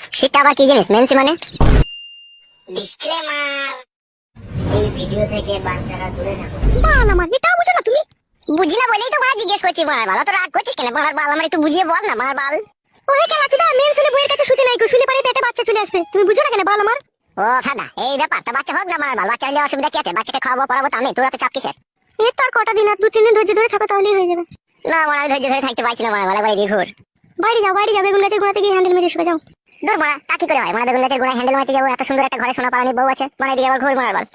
সেটা আবার কি জিনিস? মেনসি মানে? ডিসক্লেমার এই ভিডিও থেকে বাচ্চারা দূরে থাকুন বাল আমার এটাও বুঝো না তুমি? বুঝি না বলেই তো মারা জিজ্ঞেস করছি মার বাল। তো রাগ করছিস কেন? মার বাল আমার একটু বুঝিয়ে বল না মার বাল। ওহে কেলাচুদা মেন্স হলে বইয়ের কাছে শুতে নাই শুলে পারে পেটে বাচ্চা চলে আসবে। তুমি বুঝো না কেন বাল আমার? ও ফাদা এই ব্যাপার। তা বাচ্চা হোক না মার বাল বাচ্চা হলে অসুবিধা কি আছে? বাচ্চাকে খাওয়াবো পড়াবো তো আমি তোরা তো চাপ কিসের? এর তো আর কটা দিন আর দু তিন দিন ধৈর্য ধরে থাকো তাহলেই হয়ে যাবে। না আমার আমি ধৈর্য ধরে থাকতে পারছি না মার বাল একবার এদিকে ঘুর। বাইরে যাও বাইরে যাও বেগুন গাছের গোড়াতে গিয়ে হ্যান্ডেল মেরে শুয়ে যাও। দূর মারা তা কি করে হয়? মারা বেগুন গাছের গোড়ায় হ্যান্ডেল মারতে যাব এত সুন্দর একটা ঘরে সোনা পালানি বউ আছে মানে এদিকে আবার ঘুর মার বাল।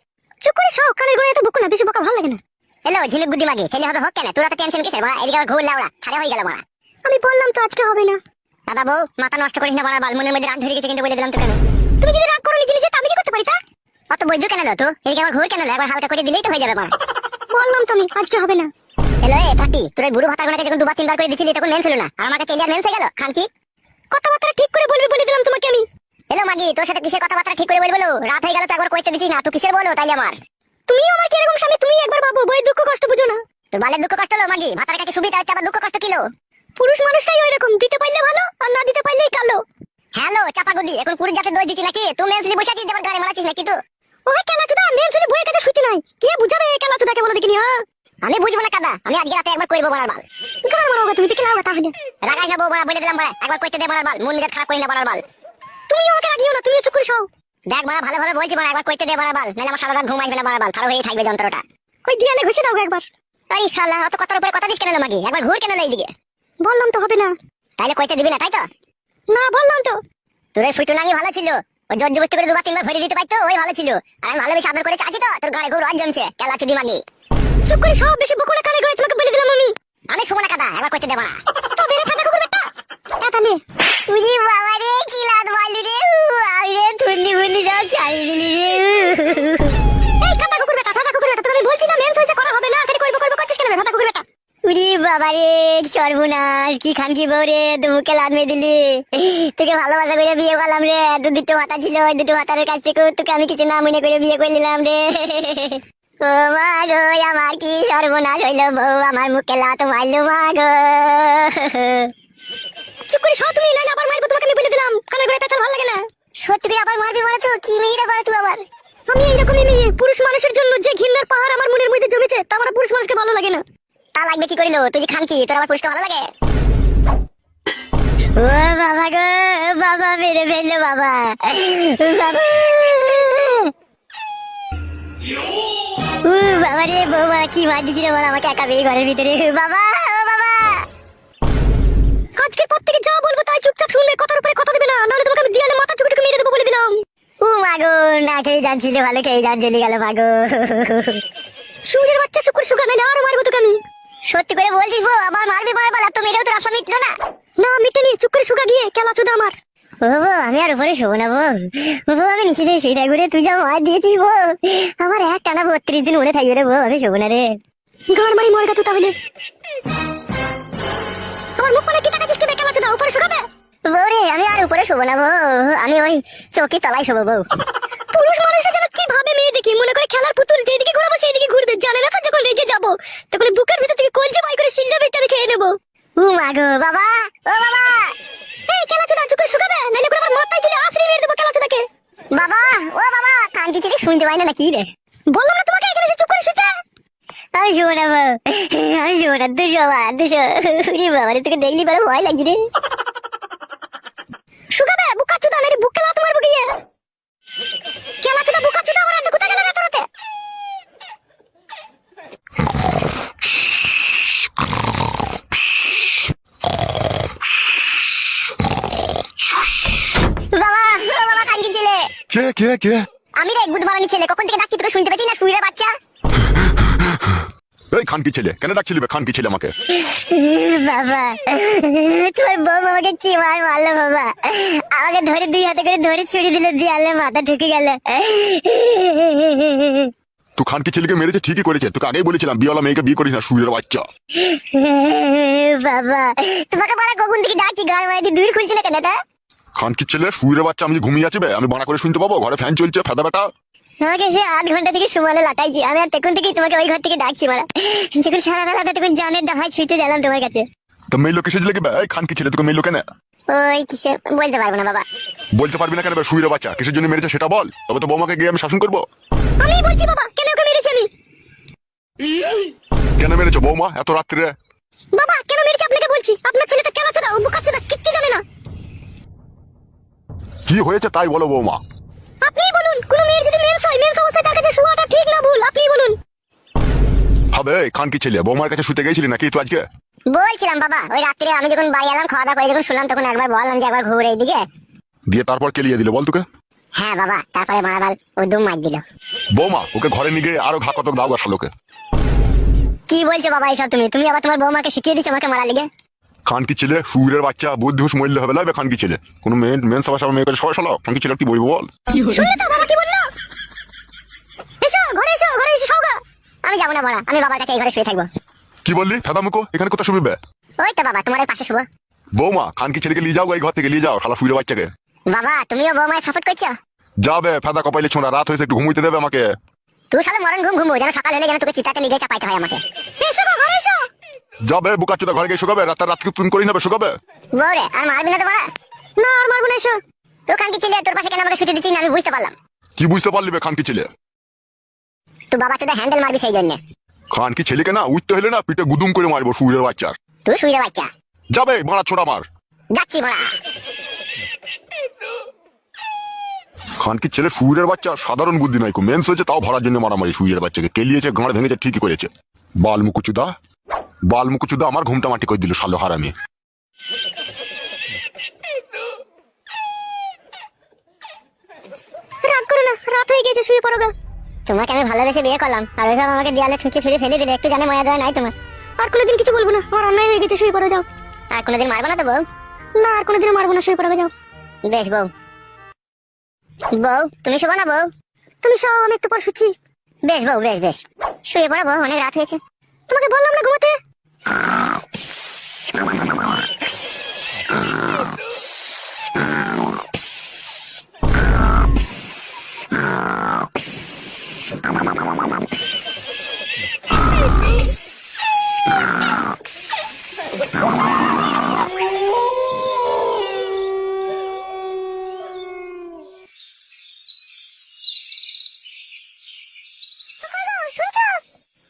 চুপ করে সব কানের গোড়ায় তো বকো না বেশি বকা ভালো লাগে না। হ্যালো ঝিলিক বুদ্ধি মাগি ছেলে হবে হোক কেন? তোরা তো টেনশন কিসের? মারা এদিকে আবার ঘুর লাউড়া খারে হয়ে গেল মারা। আমি বললাম তো আজকে হবে না। দাদা বউ মাথা নষ্ট করিস না মারা বাল মনের মধ্যে রাগ ধরে গেছে কিন্তু বলে দিলাম তোকে তুমি যদি রাগ করো নিজে নিজে আমি কি করতে পারি তা অত বৈদ্য কেন লো তো এদিকে আবার ঘুর কেন লো একবার হালকা করে দিলেই তো হয়ে যাবে মারা। বললাম তো আমি আজকে হবে না। হ্যালো এ পাটি তোর বুড়ো ভাতা গোনাকে যখন দুবার তিনবার করে দিছিলি তখন মেন ছিল না। আর আমার কাছে এলিয়ার মেন হয়ে গেল? খান কি? কথাবার্তা ঠিক করে বলবি বলে দিলাম তোমাকে আমি। হ্যালো মাগি তোর সাথে কিসের কথাবার্তা ঠিক করে বলব রাত হয়ে গেল তো একবার কইতে দিছিস না তুই কিসের বলো তাই আমার? তুমিও আমার কীরকম স্বামী তুমি একবার বাবু বই দুঃখ কষ্ট বুঝো না। তোর বালের দুঃখ কষ্ট হলো মাগি ভাতার কাছে সুবিধা হচ্ছে আবার দুঃখ কষ্ট কিলো পুরুষ মানুষটাই ওই রকম দিতে পারলে ভালো আর না দিতে পারলেই কালো। হ্যালো চাপা গুদি এখন পুরুষ জাতে দই দিচ্ছি নাকি? তুই মেনসলি বসে আছিস দেবার গাড়ি মারাচ্ছিস নাকি তুই? ওই কেলা চুদা ছেলে বইয়ের কাছে শুতে নাই। কে বুঝাবে এই কেলা চুদাকে বলো দেখিনি হ্যাঁ? আমি বুঝব না কাদা। আমি আজকে রাতে একবার করব বলার বাল। গান মারো তুমি দেখে লাও তাহলে রাগাই না বউ বলা বলে দিলাম বলা। একবার কইতে দে বলার বাল। মন নিজের খারাপ করি না বলার বাল। তুমি আমাকে রাগিও না তুমি চুপ করে সও। দেখ বলা ভালোভাবে বলছি বলা একবার কইতে দে বলার বাল। নাহলে আমার সারা রাত ঘুমাই ফেলে বলার বাল। খারাপ হয়ে থাকবে যন্ত্রটা। ওই দিয়ালে ঘষে দাও একবার। আরে শালা অত কথার উপরে কথা দিস কেন মাগি একবার ঘুর কেন এইদিকে? বললাম তো হবে না। তাইলে কইতে দিবি না তাই তো? না বললাম তো। তোর ওই ফুটুনাঙ্গি ভালো ছিল। ও জর্জ বস্তি করে দুবার তিনবার ভরে দিতে পারতো ওই ভালো ছিল। আর আমি ভালোবেসে আদর করে চাচ্ছি তো? তোর গাড়ি ঘুর জমছে। কেলা চুদি মাগি। চুপ করে সব বেশি বকুড়া কানে করে তোমাকে বলে দিলাম আমি। আমি শুভ না কাদা একবার কইতে দেবো না। তবে রে ফাটা কুকুর বেটা তাহলে। উজি বাবা রে কি লাদ মারলি রে আমি রে থুন্নি ফুন্নি সব ছাড়িয়ে দিলি রে এই কাটা কুকুর বেটা ফাটা কুকুর বেটা তোকে বলছি না মেন্স হয়েছে করা হবে না কেটে করব করব করছিস কেন ফাটা কুকুর বেটা উরি বাবা রে সর্বনাশ কি খান কি বউ রে তুই মুখে লাদ মেয়ে দিলি। তোকে ভালোবাসা করে বিয়ে করলাম রে দু দুটো মাথা ছিল দুটো মাথার কাছ থেকে তোকে আমি কিছু না মনে করে বিয়ে করে নিলাম রে। ও মা গো আমার কি সর্বনাশ হইল বউ? আমার মুখে লাত মারলো মা গো চুপ করে সব তুমি নাইলে আবার মারবো তোমাকে আমি বলে দিলাম। কানের গোড়ায় পেঁচাল ভালো লাগে না। সত্যি করে আবার মারবি বলে তো? কি মেয়েরা করে তুই আবার? আমি এইরকমই মেয়ে। পুরুষ মানুষের জন্য যে ঘৃণার পাহাড় আমার মনের মধ্যে জমেছে তা আমার পুরুষ মানুষকে ভালো লাগে না। তা লাগবে কি করিল? তুই খান কি? তোর আমার পুরস্কার ভালো লাগে? ও বাবা গো বাবা মেরে ফেলল বাবা। বাবা। উ বাবা রে কি মার বল আমাকে একা বেয়ে ঘরের ভিতরে? বাবা খেয়ে ভালো খেয়ে বাচ্চা মারবো সত্যি করে মারবি মারবার তো মেরেও মিটলো না। না, মিটেনি, চুপ করে শুকা গিয়ে চোদা আমার। ও আমি আর উপরে শোবো না বউ ও আমি নিচে দিয়ে শুয়ে থাকব রে তুই যা মার দিয়েছিস বউ আমার এক টানা বত্রিশ দিন উড়ে থাকবে রে বউ আমি শোবো না রে। গাড় মারি মরে গেতো তাহলে। আমার মুখ মানে কি টাকা চিস্কে কেলা চোদা উপরে শুকাবে বউ রে আমি আর উপরে শোবো না বউ। আমি ওই চৌকি তলায় শোবো বউ। পুরুষ মানুষের যেন কি ভাবে মেয়ে দেখি? মনে করে খেলার পুতুল যেদিকে ঘুরাবো সেই দিকে ঘুরবে। জানে না তো যখন রেগে যাব তখন বুকের ভিতর থেকে কলজে বাই করে শিল্লা বেচে আমি খেয়ে নেব। উ মাগো বাবা ও বাবা। কেলা চোদা চুপ শুকাবে? নাইলে করে আমার মাথায় তুলে আছড়ে মেরে দেবো কেলা চোদাকে বাবা ও বাবা কান্তি চিলি শুনতে পাই না নাকি রে? বললাম না তোমাকে এখানে চুপ করে শুতে? আমি না না দুশো দুশো। বাবা রে তোকে দেখলি ভয় লাগছে রে। শুকাবে বুকা চোদা নাইলে বুকে লাত মারবো গিয়ে কেলা চোদা বুকা চোদা আমার হাতে কোথায় গেল রাতে রাতে বাবা ও বাবা কান্তি ছেলে কে কে কে? আমি রে গুড মারানি ছেলে কখন থেকে ডাকছি তোকে শুনতে পাচ্ছি না? শুয়ে বাচ্চা? এই খানকি ছেলে কেন ডাকছিলি বে? খানকি ছেলে আমাকে। বাবা তোমার বউ আমাকে কি মার মারলো বাবা? আমাকে ধরে দুই হাতে করে ধরে ছুরি দিল দিয়ালে মাথা ঢুকে গেল। তুই খানকি ছেলেকে মেরেছে ঠিকই করেছে। তোকে আগেই বলেছিলাম বিয়েওয়ালা মেয়েকে বিয়ে করিস না সুরের বাচ্চা। বাবা তোমাকে বলা কখন থেকে ডাকছি গান মারি দিয়ে দূর খুলছিল কেন তা খানকি ছেলে? সুরের বাচ্চা আমি ঘুমিয়ে আছি বে আমি বানা করে শুনতে পাবো? ঘরে ফ্যান চলছে ফেদা বেটা। তোমাকে সে আধ ঘণ্টা থেকে সুমালে লাটাইছি। আমি আর তখন থেকেই তোমাকে ওই ঘর থেকে ডাকছি মারা। যখন সারা বেলাটা তখন জানের ডাহায় ছুটে গেলাম তোমার কাছে। তো মেয়ে লোক এসে লেগে এই খানকি ছেলে তোকে মেয়ে লোকে না ওই কিসে? বলতে পারব না বাবা। বলতে পারবি না কেন বাচ্চা? কিসের জন্য মেরেছে সেটা বল। তবে তো বৌমাকে গিয়ে আমি শাসন করব। আমি বলছি বাবা কেন ওকে মেরেছি আমি? কেন মেরেছো বৌমা এত রাত্রে বাবা কেন মেরেছি আপনাকে বলছি? আপনার ছেলেটা কেন চোদা ও বুকা চোদা কিচ্ছু জানে না। কি হয়েছে তাই বলো বৌমা। আপনি বলুন কোন মেয়ের যদি মেন্স হয় মেন্স অবস্থায় তার কাছে শোয়াটা ঠিক না ভুল আপনি বলুন। হবে এই খানকি ছেলে? বৌমার কাছে শুতে গেছিলি নাকি তুই আজকে? বলছিলাম বাবা ওই রাত্রে আমি যখন বাড়ি এলাম খাওয়া দাওয়া করে যখন শুনলাম তখন একবার বললাম যে একবার ঘুরে এইদিকে। দিয়ে তারপর কেলিয়ে দিল বল তোকে। হ্যাঁ বাবা তারপরে মারাবাল ও দুম মার দিল। বৌমা ওকে ঘরে নিয়ে গিয়ে আরও ঘা কতক দাও গা লোকে কি বলছো বাবা এসব তুমি? তুমি আবার তোমার বৌমাকে শিখিয়ে দিচ্ছ আমাকে মারা লিগে? খানকি ছেলে সুরের বাচ্চা বুদ্ধি হুস মরলে হবে লাগবে খানকি ছেলে। কোনো মেয়ে মেন সবার সবার মেয়ে করে সবাই সলাও। খানকি ছেলে কি বলব বল? শুনলে তো বাবা কি বলল? এসো ঘরে এসো ঘরে এসে সৌগা আমি যাব না বড়া আমি বাবার কাছে এই ঘরে শুয়ে থাকব। কি বললি? ফেদা মুখো এখানে কোথায় শুবিবে ওই তো বাবা তোমার পাশে শুভ বৌমা খানকি ছেলেকে নিয়ে যাও এই ঘর থেকে নিয়ে যাও শালা সুরের বাচ্চাকে। বাবা তুমিও বৌমায় সাপোর্ট করছ? যাবে ফেদা কপাইলে ছোঁড়া রাত হয়েছে একটু ঘুমুইতে দেবে আমাকে। তুই সালে মরণ ঘুম ঘুমো যেন সকাল হলে যেন তোকে চিতাতে লিগে চাপাইতে হয় আমাকে। এসো গো, ঘরে এসো। যাবে বুকা চোদা ঘরে গিয়ে শুকাবে রাতের রাতকে তুমি করি নেবে শুকাবে? বউরে আর মারবি না তো বড়া না আর মারবো না এসো। তুই কানকি ছিলে তোর পাশে কেন আমাকে ছুটি দিচ্ছিস আমি বুঝতে পারলাম। কি বুঝতে পারলি বে খানকি ছেলে? তুই বাবা চোদা হ্যান্ডেল মারবি সেই জন্য। খানকি ছেলেকে না উঠতে হলে না পিঠে গুদুম করে মারবো সুরের বাচ্চার। তুই শুয়ে বাচ্চা। যাবে মারা ছোড়া মার। যাচ্ছি বড়া খানকি ছেলে সুরের বাচ্চা সাধারণ বুদ্ধি নাই মেন্স হয়েছে তাও ভরার জন্য মারামারি সুরের বাচ্চাকে। কেলিয়েছে গাঁড় ভেঙেছে ঠিকই করেছে। বাল মুকুচুদা বাল মুকুচুদা আমার ঘুমটা মাটি করে দিল সালো হারামি। রাত হয়ে গেছে শুয়ে তোমাকে আমি ভালোবেসে বিয়ে আর দেয়ালে ফেলে দিলে, একটু মায়া নাই আর কোনোদিন কিছু বলব না গেছে, শুয়ে যাও। আর কোনোদিন না আর মারবো না, শুয়ে যাও। বেশ তুমি তুমি পর শুচ্ছি। বেশ বেশ বেশ। শুয়ে অনেক রাত হয়েছে। তোমাকে বললাম না ঘুমাতে?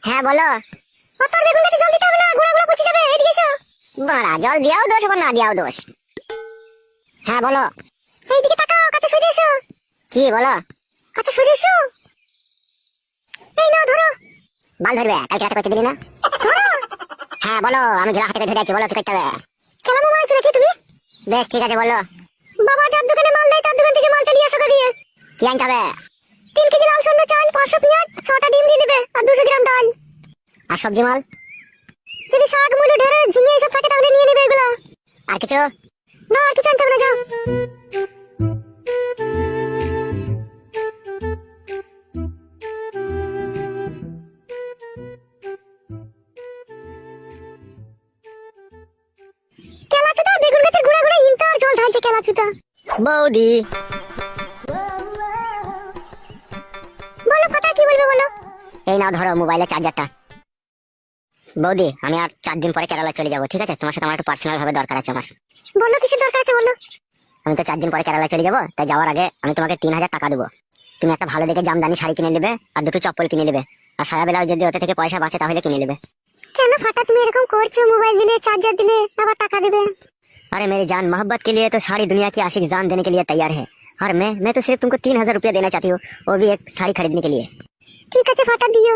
হ্যাঁ বলো। জল দিয়াও দোষ না দিয়াও দোষ? হ্যাঁ বলো। এইদিকে তাকাও কাছে সরে এসো। কি, বলো? কাছে সরে এসো। এই ধরো। বাল ধরবে, কালকে রাতে দিলি না? হ্যাঁ বলো, আমি হাতে ধরে আছি, বলো, কি করতে হবে? তুমি? বেশ, ঠিক আছে, বলো। বাবা যার দোকানে মাল নেই তার দোকান থেকে মালটা নিয়ে আসো কি আনতে হবে? তিন কেজি লাল সন্ধ্যা চাল, পাঁচশো পেঁয়াজ, ছটা ডিম নিয়ে নেবে, আর দুশো গ্রাম ডাল। আর সবজি মাল? যদি শাক মুলো ঢেঁড়ে ঝিঙে এসব থাকে তাহলে নিয়ে নেবে এগুলো। আর কিছু? না আর কিছু আনতে হবে না যাও। বৌদি। বলো ফাটা কি বলবে বলো? এই নাও ধরো মোবাইলের চার্জারটা বৌদি আমি আর চার দিন পরে কেরালা চলে যাবো ঠিক আছে তোমার সাথে আমার একটু পার্সোনাল ভাবে দরকার আছে আমার বলো কিছু দরকার আছে বলো আমি তো চার দিন পরে কেরালা চলে যাবো তাই যাওয়ার আগে আমি তোমাকে তিন হাজার টাকা দেবো তুমি একটা ভালো দেখে জামদানি শাড়ি কিনে নেবে আর দুটো চপ্পল কিনে নেবে আর সায়া বেলাও যদি ওতে থেকে পয়সা বাঁচে তাহলে কিনে নেবে কেন ফাটা তুমি এরকম করছো মোবাইল দিলে চার্জার দিলে আবার টাকা দেবে अरे मेरी जान मोहब्बत के लिए तो सारी दुनिया की आशिक जान देने के लिए तैयार है और मैं मैं तो सिर्फ तुमको तीन हजार रुपया देना चाहती हूँ वो भी एक শাড়ি खरीदने के लिए ঠিক আছে ফাটা দিও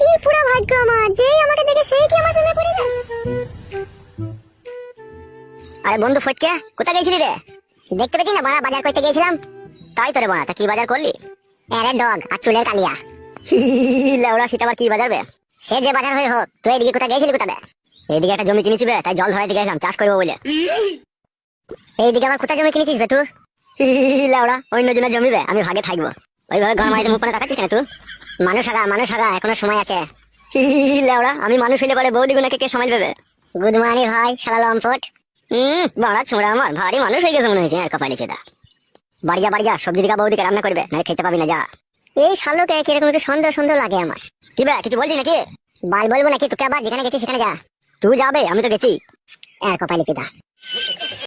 কি পুরা ভাগ্য আমার? যেই আমাকে দেখে সেই কি আমার প্রেমে পড়ে যায়? আরে বন্ধু ফটকে, কোথায় গেছিলি রে? দেখতে না, বাড়া বাজার করতে গেছিলাম তাই তোরে বাড়া, তা কি বাজার করলি? আরে ডগ, আর চুলের কালিয়া। সেটা আবার কি বাজারবে সে যে বাজার হয়ে হোক, তুই এদিকে কোথায় গেছিলি কোথায় এইদিকে একটা জমি কিনেছি তাই জল ধরাই দিকে চাষ করব বলে। এইদিকে আবার কোথায় জমি কিনেছিস বে তুই? লেওড়া, অন্য জনের জমি বে, আমি ভাগে থাকব। ওইভাবে ঘর মারিতে মুখ পানে কেন তুই? মানুষ আগা মানুষ আগা এখনও সময় আছে। লেওড়া আমি মানুষ হইলে পরে বৌদি গুনাকে কে সময় দেবে? গুড মর্নিং ভাই শালা লম্পট। হুম বাড়া ছোঁড়া আমার ভারী মানুষ হয়ে গেছে মনে হয়েছে আর কপালে চোদা। বাড়ি যা বাড়ি যা সবজি দিকা বৌদিকে রান্না করবে না খেতে পাবি না যা। এই শালোকে কীরকম একটু সন্দেহ সন্দেহ লাগে আমার। কি বে কিছু বলছি নাকি? বাল বলব নাকি তোকে আবার যেখানে গেছিস সেখানে যা। তুই যাবে আমি তো গেছি। আর কপালে চোদা।